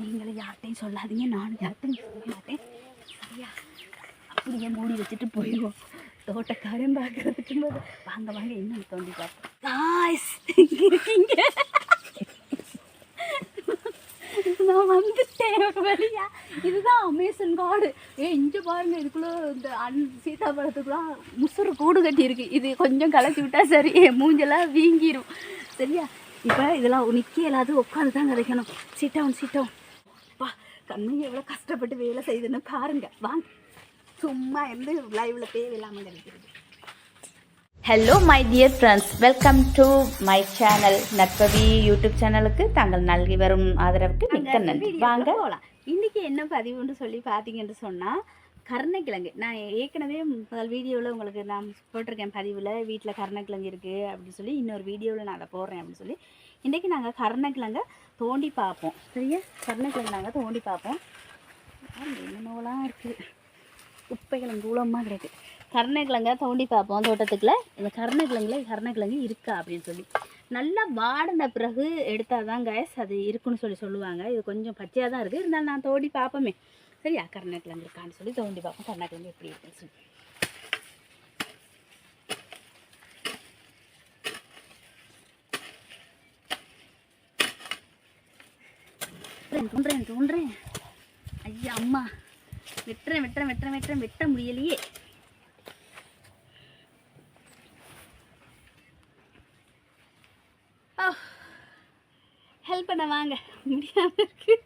நீங்களும் யார்கிட்டையும் சொல்லாதீங்க. நானும் யார்கிட்டையும் சொல்ல மாட்டேன். சரியா? அப்படியே மூடி வச்சுட்டு போயிடுவோம். தோட்டக்காரன் பார்க்குறதுக்கு போது வாங்க வாங்க இன்னும் தோண்டி பார்ப்போம். காய்ஸ் இருக்கீங்க நான் வந்துட்டேன் ஒரு வழியா. இதுதான் அமேசன் காடு. ஏ இங்கே பாருங்க இதுக்குள்ள இந்த அன் பழத்துக்குலாம் முசுறு கூடு கட்டியிருக்கு. இது கொஞ்சம் கலச்சி விட்டா சரி என் மூஞ்செல்லாம் வீங்கிடும் சரியா? இப்போ இதெல்லாம் நிற்க எல்லாத்தையும் உட்காந்து தான் கிடைக்கணும் சீட்டவுன் சீட்டவுன் கண்ணு எவ்வளோ கஷ்டப்பட்டு வேலை செய்யுதுன்னு பாருங்க. வாங்க. சும்மா இருந்து லைவ்ல தேவையில்லாமல் கிடைக்கிறது hello my dear friends welcome to my channel நட்பவி YouTube சேனலுக்கு தாங்கள் நல்கி வரும் ஆதரவுக்கு மிக்க நன்றி. வாங்க. போகலாம் இன்னைக்கு என்ன பதிவுன்னு சொல்லி பார்த்தீங்கன்னு சொன்னால் கருணைக்கிழங்கு. நான் ஏற்கனவே முதல் வீடியோவில் உங்களுக்கு நான் போட்டிருக்கேன் பதிவில் வீட்டில் கருணைக்கிழங்கு இருக்குது அப்படின்னு சொல்லி இன்னொரு வீடியோவில் நான் அதை போடுறேன் அப்படின்னு சொல்லி இன்றைக்கி நாங்கள் கருணக்கிழங்க தோண்டி பார்ப்போம். சரியா? கருணக்கிழங்கு நாங்கள் தோண்டி பார்ப்போம். என்னென்னலாம் இருக்குது குப்பைகளும் கூலமாக கிடக்கு. கருணக்கிழங்க தோண்டி பார்ப்போம் தோட்டத்துக்குள்ளே. இந்த கருணக்கிழங்குல கருணக்கிழங்கு இருக்கா அப்படின்னு சொல்லி. நல்லா வாடின பிறகு எடுத்தால் தான் கேஸ் அது இருக்குன்னு சொல்லி சொல்லுவாங்க. இது கொஞ்சம் பச்சையாக தான் இருக்குது இருந்தாலும் நான் தோண்டி பார்ப்போமே. சரியா? கருணக்கிழங்கு இருக்கான்னு சொல்லி தோண்டி பார்ப்போம். கருணக்கிழங்கு எப்படி இருக்குன்னு சொல்லி. தோன்றேன், தோன்றேன் தூண்டுறேன். ஐயா அம்மா. வெட்டுறேன் வெட்டுறேன் வெட்டுறேன் வெட்டுறேன். வெட்ட முடியலையே. ஹெல்ப் பண்ண வாங்க. முடியாம இருக்கு.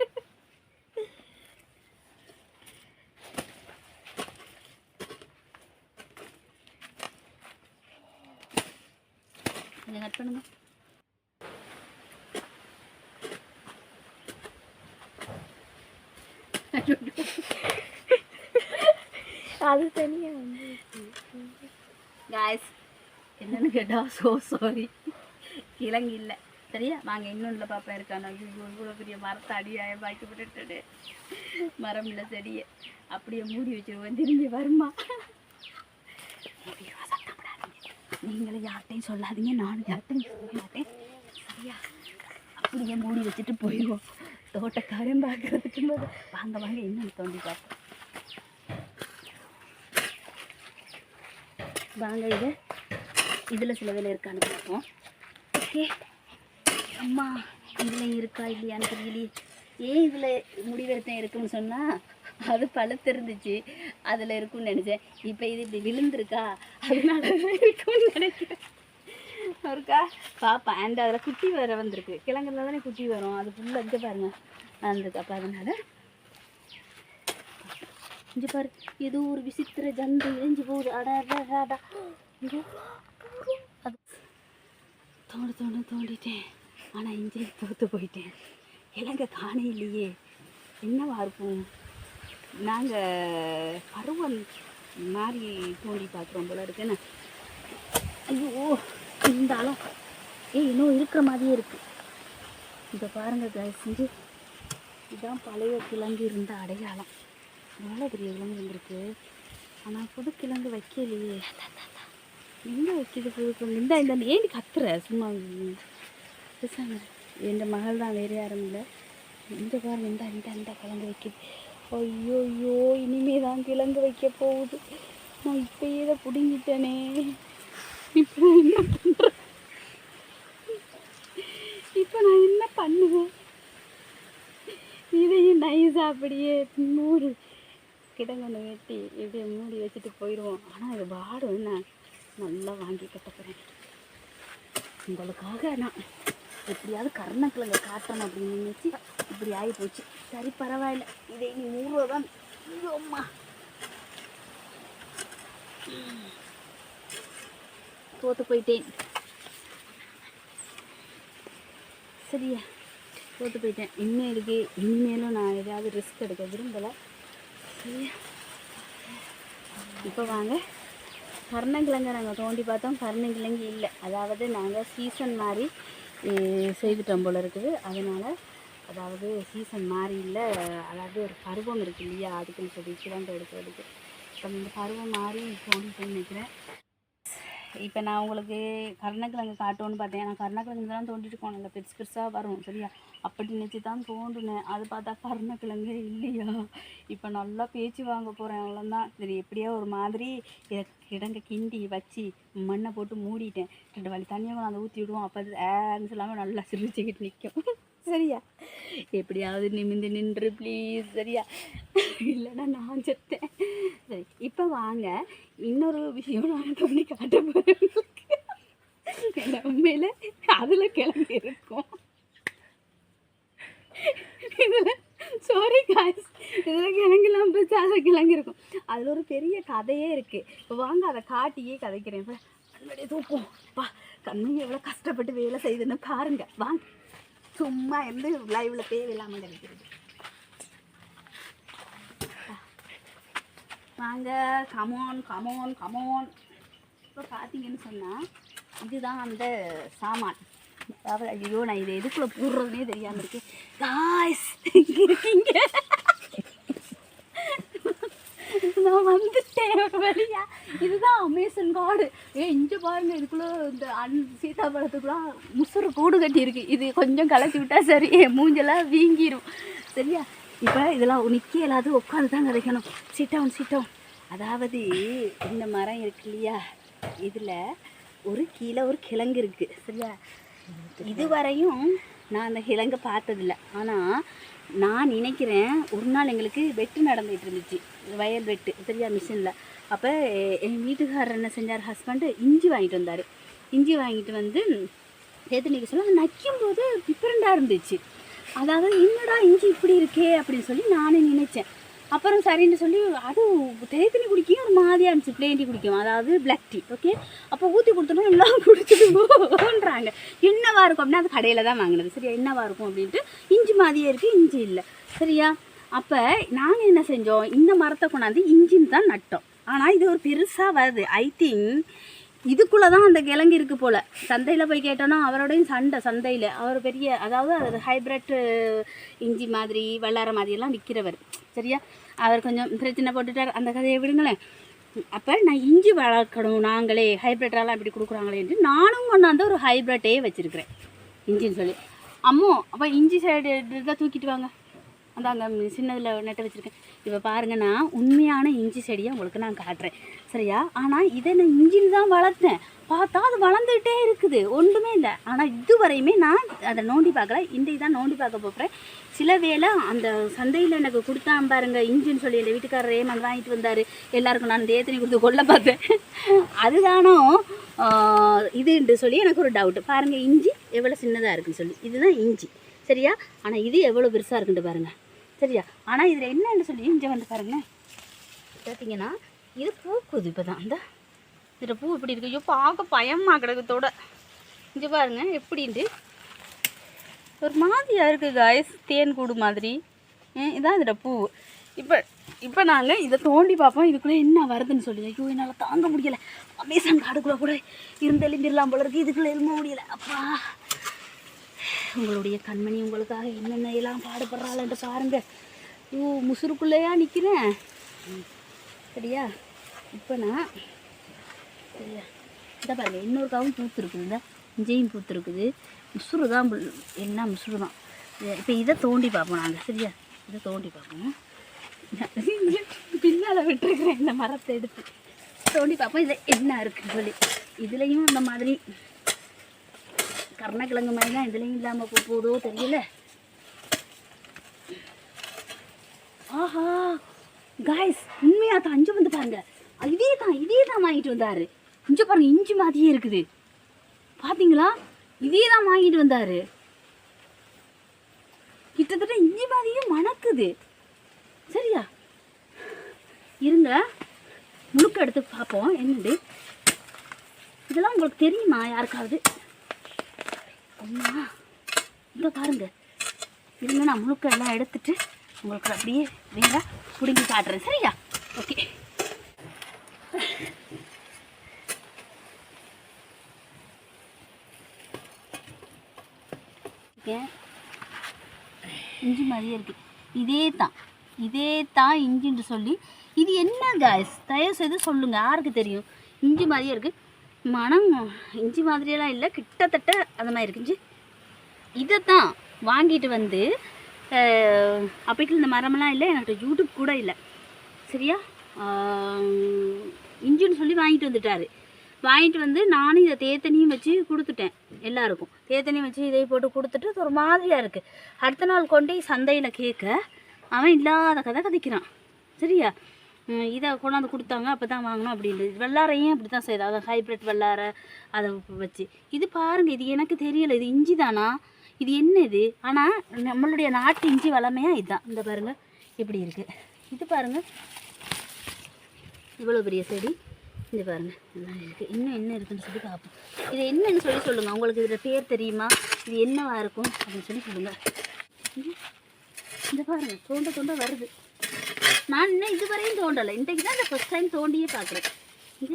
கொஞ்சம் கட் பண்ணுங்க. அது தனியாக வந்து காய்ஸ் என்னன்னு கேட்டால் ஸோ சாரி கிழங்கு இல்லை. சரியா? வாங்க இன்னொன்று பாப்பா இருக்கானோ? ஐயோ இவ்வளோ பெரிய மரத்தை அடியாய பாக்கி விட்டுட்டு மரம் இல்லை செடியை. அப்படியே மூடி வச்சிருவோம் திரும்பி வருமா? நீங்களும் யார்கிட்டையும் சொல்லாதீங்க நானும் யார்கிட்டையும் சொல்ல மாட்டேன். சரியா? அப்படியே மூடி வச்சுட்டு போயிடுவோம். தோட்டக்காரன் பார்க்கறதுக்கு போது வாங்க வாங்க இன்னும் தோண்டி பார்ப்போம் வாங்க இது இதில் சிலதில் இருக்கான்னு பார்ப்போம் ஓகே அம்மா இதில் இருக்கா இல்லையான்னு தெரியலையே ஏன் இதில் முடிவெடுத்தேன் இருக்குன்னு சொன்னால் அது பழுத்திருந்துச்சு அதில் இருக்கும்னு நினச்சேன் இப்போ இது இப்படி விழுந்திருக்கா அதனால இருக்கும்னு நினைக்கிறேன் ஒருக்கா பாப்பா அண்ட் அதில் குட்டி வேற வந்திருக்கு. கிழங்குல தானே குட்டி வரும். அது ஃபுல்லாக இங்கே பாருங்க. வந்திருக்கு அப்போ அதனால இங்கே பாரு. ஏதோ ஒரு விசித்திர ஜந்து எரிஞ்சு போகுது. அடா அடா, அது. தோண்டி தோண்டி தோண்டிட்டேன். ஆனால் இஞ்சி தோத்து போயிட்டேன். இலங்கை காணே இல்லையே. என்னவா இருக்கும்? நாங்கள் பருவம் மாதிரி தோண்டி பார்க்குறோம் போல இருக்குன்னு ஐயோ. இருந்தாலும் ஏய் இன்னும் இருக்கிற மாதிரியே இருக்குது இதை பாருங்க தயவு செஞ்சு இதுதான் பழைய கிழங்கு இருந்த அடையாளம். எவ்வளோ பெரிய கிழங்கு இருந்திருக்கு ஆனால் புது கிழங்கு வைக்கலையே. எங்கே வைக்கிது புது கிழங்கு? இந்த இந்த ஏன் கத்துற? சும்மா பேசாங்க என் மகள் தான் வேறு யாரும் இல்லை. இந்த பாருங்க இந்த இந்த இந்த கிழங்கு வைக்கிது. ஐயோ ஐயோ இனிமே தான் கிழங்கு வைக்க போகுது. நான் இப்பயே தான் பிடுங்கிட்டேனே. இப்போ நான் என்ன பண்ணுறேன் இப்போ நான் என்ன பண்ணுவேன்? இதையும் நைஸாக அப்படியே மூடி கிடங்கொண்டு வெட்டி இப்படியே மூடி வச்சுட்டு போயிடுவோம். ஆனால் இது பாடு என்ன? நல்லா வாங்கி கட்ட உங்களுக்காக நான் எப்படியாவது கருணக்கிழங்க காட்டணும் அப்படின்னு நினச்சி இப்படி ஆகி போச்சு. சரி பரவாயில்ல. இதை நீ நூறுரூவா தான் அம்மா தோற்று போயிட்டேன். சரியா. தோற்று போயிட்டேன். இன்னும் இருக்கு. இனிமேலும் நான் ஏதாவது ரிஸ்க் எடுக்க விரும்பலை. சரியா. இப்போ வாங்க. கருணக்கிழங்க நாங்கள் தோண்டி பார்த்தோம். கருணக்கிழங்கு இல்லை. அதாவது நாங்கள் சீசன் மாதிரி செய்துட்டோம் போல இருக்குது. அதனால் அதாவது சீசன் மாதிரி இல்லை. அதாவது ஒரு பருவம் இருக்குது இல்லையா? அதுக்குன்னு சொல்லி கிழங்கு எடுக்கிறதுக்கு. இப்போ இந்த பருவம் மாதிரி தோண்டிட்டேன்னு நினைக்கிறேன் இப்போ நான் உங்களுக்கு கருணக்கிழங்கு காட்டுவோன்னு பார்த்தேன். நான் கருணக்கிழங்கு தான் தோண்டிட்டு இருக்கோம் பெருசு பெருசாக வரும் சரியா? அப்படி நினச்சி தான் தோண்டினேன். அது பார்த்தா கருணக்கிழங்கு இல்லையா? இப்போ நல்லா பேச்சு வாங்க போகிறேன் அவ்வளோதான் சரி எப்படியோ ஒரு மாதிரி கிடங்க கிண்டி வச்சு மண்ணை போட்டு மூடிட்டேன். ரெண்டு வழி தண்ணியை கொண்டாந்து ஊற்றி விடுவோம். அப்போ ஏன்னு சொல்லாமல் நல்லா சிரிச்சுக்கிட்டு நிற்கும் சரியா? எப்படியாவது நிமிந்து நின்று ப்ளீஸ் சரியா? இல்லைன்னா நான் செத்தேன். சரி இப்போ வாங்க. இன்னொரு விஷயம் நான் பண்ணி காட்ட போகிறேன் உண்மையில் அதில் கிளம்பி இருக்கும். இதில் சாரி காய்ஸ் இதில் கிழங்குலாம் போச்சு அதில் கிழங்கு இருக்கும். அதில் ஒரு பெரிய கதையே இருக்குது இப்போ வாங்க அதை காட்டியே கதைக்கிறேன். இப்போ கண்ணுடைய தூப்போம் பா கண்ணு எவ்வளோ கஷ்டப்பட்டு வேலை செய்யுதுன்னு பாருங்க. வாங்க. சும்மா இருந்து லைவில் தேவையில்லாமல் கிடைக்கிறது. வாங்க கமோன் கமோன் கமோன் இப்போ பார்த்தீங்கன்னு சொன்னால் இதுதான் அந்த சாமான். அதாவது ஐயோ நான் இதை எதுக்குள்ளே போடுறதுனே தெரியாமல் இருக்கேன் காய்ஸ் இருக்கீங்க. நான் வந்து வெளியா. இதுதான் அமேசன் காடு ஏ இங்கே பாருங்க இதுக்குள்ள இந்த அன் சீதாபழத்துக்குள்ள முசுறு கூடு கட்டியிருக்கு. இது கொஞ்சம் கலச்சி விட்டா சரி. மூஞ்செல்லாம் வீங்கிரும். சரியா? இப்போ இதெல்லாம் நிற்க இல்லாது உட்காந்து தான் கதைக்கணும் சீட்டவுன் சீட்டம் அதாவது இந்த மரம் இருக்கு இல்லையா? இதில் ஒரு கீழே ஒரு கிழங்கு இருக்குது சரியா? இதுவரையும் நான் அந்த கிழங்கை பார்த்ததில்ல. ஆனால் நான் நினைக்கிறேன் ஒரு நாள் எங்களுக்கு வெட்டு நடந்துகிட்டு இருந்துச்சு. வயல் வெட்டு சரியா? மிஷினில். அப்போ என் வீட்டுக்காரர் என்ன செஞ்சார்? ஹஸ்பண்டு இஞ்சி வாங்கிட்டு வந்தார். இஞ்சி வாங்கிட்டு வந்து சேர்த்து நிற்க சொல்ல நக்கும் போது டிஃப்ரெண்ட்டாக இருந்துச்சு. அதாவது என்னடா இஞ்சி இப்படி இருக்கே? அப்படின்னு சொல்லி நானே நினச்சேன். அப்புறம் சரின்னு சொல்லி அது தேத்தனி குடிக்கும் ஒரு மாதிரியாக இருந்துச்சு. பிளேன் டீ குடிக்கும் அதாவது பிளாக் டீ ஓகே அப்போ ஊற்றி கொடுத்தோன்னா எல்லாம் குடிச்சிட்டு போன்றாங்க என்னவா இருக்கும் அப்படின்னா அது கடையில் தான் வாங்கினது. சரியா? என்னவா இருக்கும் அப்படின்ட்டு இஞ்சி மாதிரியே இருக்குது இஞ்சி இல்லை. சரியா? அப்போ நாங்கள் என்ன செஞ்சோம்? இந்த மரத்தை கொண்டாந்து இஞ்சின்னு தான் நட்டோம். ஆனால் இது ஒரு பெருசாக வருது. ஐ திங்க் இதுக்குள்ளே தான் அந்த கிழங்கு இருக்குது போல். சந்தையில் போய் கேட்டோன்னா அவரோடையும் சண்டை சந்தையில். அவர் பெரிய அதாவது அது ஹைப்ரிட் இஞ்சி மாதிரி வல்லார மாதிரியெல்லாம் விற்கிறவர் சரியா? அவர் கொஞ்சம் பிரச்சனை போட்டுட்டார். அந்த கதையை விடுங்களேன். அப்போ நான் இஞ்சி வளர்க்கணும் நாங்களே ஹைப்ரிட்டெல்லாம் இப்படி கொடுக்குறாங்களேன்ட்டு நானும் கொண்டாந்து ஒரு ஹைப்ரிட்டே வச்சுருக்கிறேன். இஞ்சின்னு சொல்லி. அம்மோ அப்போ இஞ்சி சைடு தான் தூக்கிட்டு வாங்க. அந்த அங்கே சின்னதில் நட்டு வச்சுருக்கேன். இப்போ பாருங்க நான் உண்மையான இஞ்சி செடியை உங்களுக்கு நான் காட்டுறேன். சரியா? ஆனால் இதை நான் இஞ்சின்னு தான் வளர்த்தேன். பார்த்தா அது வளர்ந்துகிட்டே இருக்குது. ஒன்றுமே இல்லை. ஆனால் இதுவரையுமே நான் அதை நோண்டி பார்க்கல. இன்றைக்கு தான் நோண்டி பார்க்க போகிறேன் சில வேளை அந்த சந்தையில் எனக்கு கொடுத்தான் பாருங்க இஞ்சின்னு சொல்லி எங்கள் வீட்டுக்காரர் ஏமாந்து வாங்கிட்டு வந்தார். எல்லாருக்கும் நான் தேத்தனி கொடுத்து கொள்ள பார்த்தேன். அதுதானோ? இதுன்ட்டு சொல்லி எனக்கு ஒரு டவுட்டு பாருங்கள் இஞ்சி எவ்வளோ சின்னதாக இருக்குன்னு சொல்லி. இதுதான் இஞ்சி. சரியா? ஆனால் இது எவ்வளோ பெருசாக இருக்குன்ட்டு பாருங்கள் சரியா? ஆனால் இதில் என்னன்னு சொல்லி இங்கே வந்து பாருங்களேன். பார்த்தீங்கன்னா இது பூக்குது இப்போ தான் இந்த இதில் பூ இப்படி இருக்கு. ஐயோ பார்க்க பயமாக கிடக்கத்தோட இங்கே பாருங்க எப்படின்ட்டு ஒரு மாதிரியாக இருக்குது காய்ஸ் தேன் கூடு மாதிரி. இதான் இதில் பூ. இப்போ இப்போ நாங்கள் இதை தோண்டி பார்ப்போம். இதுக்குள்ளே என்ன வருதுன்னு சொல்லி. ஐயோ என்னால் தாங்க முடியலை. அமேசான் காடுக்குள்ளே கூட இருந்து எழுந்திரலாம் போல இருக்குது இதுக்குள்ளே எழும்ப முடியல. அப்பா. உங்களுடைய கண்மணி உங்களுக்காக என்னென்ன எல்லாம் பாடுபடுறாள்ன்ட்டு பாருங்க. ஐயோ முசுருக்குள்ளேயா நிற்கிறேன் சரியா? இப்போ நான் சரியா? இந்த பாருங்க இன்னொரு காவும் பூத்துருக்குது இந்த இஞ்சையும் பூத்துருக்குது முசுறு தான் என்ன எல்லாம் முசுறு தான். இப்போ இதை தோண்டி பார்ப்போம் நாங்கள் சரியா? இதை தோண்டி பார்ப்போம். பின்னால் விட்டுருக்குறேன் இந்த மரத்தை எடுத்து. தோண்டி பார்ப்போம் இதில் என்ன இருக்குன்னு சொல்லி. இதுலேயும் அந்த மாதிரி கருணக்கிழங்கு மாதிரி தான் இதுலேயும் இல்லாமல் போகுதோ தெரியல. ஆஹா காய்ஸ் உண்மையாக தான் அஞ்சு வந்து பாருங்க. இதே தான் இதே தான் வாங்கிட்டு வந்தார். இஞ்சி பாருங்க இஞ்சி மாதிரியே இருக்குது. பார்த்தீங்களா இதே தான் வாங்கிட்டு வந்தார். கிட்டத்தட்ட இஞ்சி மாதிரியே மணக்குது. சரியா? இருங்க முழுக்க எடுத்து பார்ப்போம். என்னது? இதெல்லாம் உங்களுக்கு தெரியுமா யாருக்காவது? அம்மா இங்கே பாருங்க. இருங்க நான் முழுக்க எல்லாம் எடுத்துட்டு உங்களுக்கு அப்படியே வேற பிடுங்கி காட்டுறேன். சரியா? ஓகே இஞ்சி மாதிரியே இருக்கு. இதே தான். இதே தான் இஞ்சின்னு சொல்லி. இது என்ன காய்ஸ் தயவு செய்து சொல்லுங்க. யாருக்கு தெரியும்? இஞ்சி மாதிரியே இருக்கு. மனம் இஞ்சி மாதிரியெல்லாம் இல்லை கிட்டத்தட்ட அந்த மாதிரி இருக்குஞ்சி இதை தான் வாங்கிட்டு வந்து அப்போக்கு இந்த மரமெல்லாம் இல்லை என்கிட்ட யூடியூப் கூட இல்லை. சரியா? இஞ்சின்னு சொல்லி வாங்கிட்டு வந்துட்டாரு. வாங்கிட்டு வந்து நானும் இதை தேத்தனியும் வச்சு கொடுத்துட்டேன் எல்லாருக்கும். தேத்தனியும் வச்சு இதை போட்டு கொடுத்துட்டு அது ஒரு மாதிரியாக இருக்குது அடுத்த நாள் கொண்டு சந்தையில் கேட்க அவன் இல்லாத கதை கதைக்கிறான். சரியா? இதை கொண்டாந்து கொடுத்தாங்க அப்போ தான் வாங்கணும் அப்படின்றது. வெள்ளாரையும் அப்படி தான் செய்யுது. அதை ஹைப்ரிட் வெள்ளாரை அதை வச்சு. இது பாருங்கள் இது எனக்கு தெரியலை. இது இஞ்சி தானா? இது என்ன இது? ஆனால் நம்மளுடைய நாட்டு இஞ்சி வளமையாக இதுதான் இந்த பாருங்கள் இப்படி இருக்குது இது பாருங்கள் இவ்வளோ பெரிய செடி. இது பாருங்கள் நல்லா இருக்குது இன்னும் என்ன இருக்குதுன்னு சொல்லி பார்ப்போம். இது என்னன்னு சொல்லி சொல்லுங்கள் உங்களுக்கு இதில் பேர் தெரியுமா? இது என்னவா இருக்கும் அப்படின்னு சொல்லி சொல்லுங்கள் இந்த பாருங்கள் தோண்ட தோண்ட வருது. நான் இன்னும் இதுவரையும் தோண்டலை. இன்றைக்கு தான் இந்த ஃபஸ்ட் டைம் தோண்டியே பார்க்குறேன். இது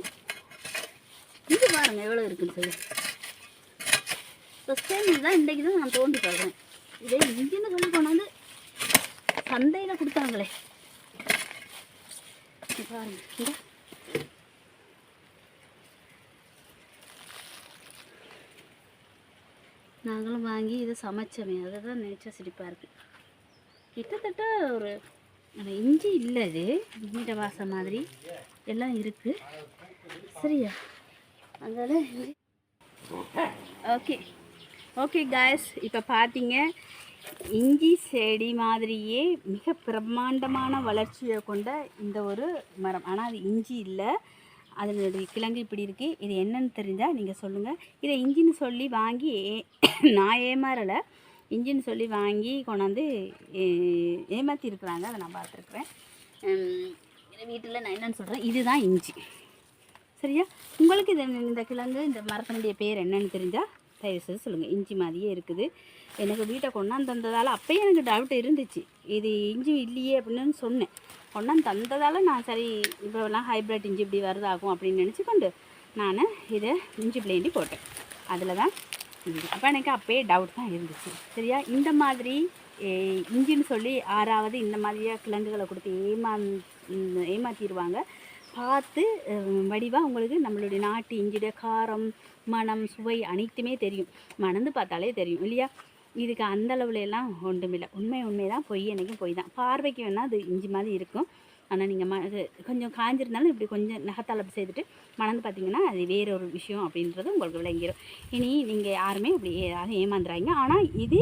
இது பாருங்க எவ்வளோ இருக்குன்னு சொல்லி. ஃபஸ்ட் டைம் இதுதான் இன்றைக்கு தான் நான் தோண்டி பார்க்குறேன். இதே இங்கேன்னு சொல்லி கொண்டாந்து சந்தையில் கொடுத்தாங்களே. பாருங்க இந்த நாங்களும் வாங்கி இதை சமைச்சோமே அதை தான் நினச்சா சிரிப்பாக இருக்குது கிட்டத்தட்ட ஒரு அந்த இஞ்சி இல்லை இது நீட்ட வாசம் மாதிரி எல்லாம் இருக்குது சரியா? அதனால் இஞ்சி ஓகே. ஓகே காய்ஸ் இப்போ பார்த்தீங்க இஞ்சி செடி மாதிரியே மிக பிரம்மாண்டமான வளர்ச்சியை கொண்ட இந்த ஒரு மரம். ஆனால் அது இஞ்சி இல்லை. அதனுடைய கிழங்கு இப்படி இருக்குது இது என்னன்னு தெரிஞ்சால் நீங்கள் சொல்லுங்கள் இதை இஞ்சின்னு சொல்லி வாங்கி ஏ- நான் ஏமாறலை. இஞ்சின்னு சொல்லி வாங்கி கொண்டாந்து ஏ- அதை நான் பார்த்துருக்குறேன். வீட்டில் நான் என்னென்னு சொல்கிறேன் இதுதான் இஞ்சி. சரியா? உங்களுக்கு இது இந்த கிழங்கு இந்த மரத்தினுடைய பேர் என்னன்னு தெரிஞ்சால் தயவு செய்து சொல்லுங்கள் இஞ்சி மாதிரியே இருக்குது. எனக்கு வீட்டை கொண்டாந்து தந்ததால் அப்போயே எனக்கு டவுட் இருந்துச்சு. இது இஞ்சி இல்லையே அப்படின்னு சொன்னேன். கொண்டாந்து தந்ததால் நான் சரி இப்போலாம் ஹைப்ரிட் இஞ்சி இப்படி வருதாகும் அப்படின்னு நினச்சி கொண்டு நான் இதை இஞ்சி பிளேண்டி போட்டேன். அதில் தான் இஞ்சி அப்போ எனக்கு அப்போயே டவுட் தான் இருந்துச்சு. சரியா? இந்த மாதிரி இஞ்சின்னு சொல்லி ஆறாவது இந்த மாதிரியாக கிழங்குகளை கொடுத்து ஏமா ஏமாற்றிடுவாங்க பார்த்து வடிவாக உங்களுக்கு நம்மளுடைய நாட்டு இஞ்சிட காரம் மனம் சுவை அனைத்துமே தெரியும். மணந்து பார்த்தாலே தெரியும் இல்லையா? இதுக்கு அந்த அளவுல எல்லாம் ஒன்றுமில்லை உண்மை உண்மை தான் பொய் என்னைக்கும் பொய் தான். பார்வைக்கு வேணால் அது இஞ்சி மாதிரி இருக்கும். ஆனால் நீங்கள் ம இது கொஞ்சம் காஞ்சிருந்தாலும் இப்படி கொஞ்சம் நகத்தால் அப்படி செய்துட்டு மணந்து பார்த்தீங்கன்னா அது வேற ஒரு விஷயம் அப்படின்றது உங்களுக்கு விளங்கிடும் இனி நீங்கள் யாருமே இப்படி யாரும் ஏமாந்துறாங்க ஆனால் இது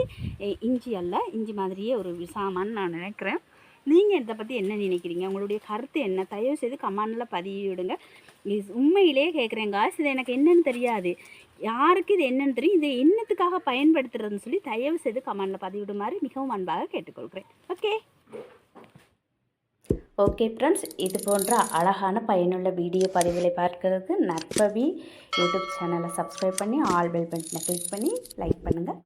இஞ்சி அல்ல இஞ்சி மாதிரியே ஒரு சாமான்னு நான் நினைக்கிறேன். நீங்கள் இதை பற்றி என்ன நினைக்கிறீங்க? உங்களுடைய கருத்து என்ன? தயவு செய்து கமெண்டில் பதிவிடுங்க. இது உண்மையிலே கேட்குறேன் காசு இது எனக்கு என்னன்னு தெரியாது. யாருக்கு இது என்னன்னு தெரியும். இதை என்னத்துக்காக பயன்படுத்துறதுன்னு சொல்லி தயவு செய்து கமெண்டில் பதிவிடுமாறு மிகவும் அன்பாக கேட்டுக்கொள்கிறேன். ஓகே ஓகே ஃப்ரெண்ட்ஸ் இது போன்ற அழகான பயனுள்ள வீடியோ பதிவுகளை பார்க்கறதுக்கு நற்பவி யூடியூப் சேனலை சப்ஸ்கிரைப் பண்ணி ஆல் பெல் பட்டனை கிளிக் பண்ணி லைக் பண்ணுங்கள்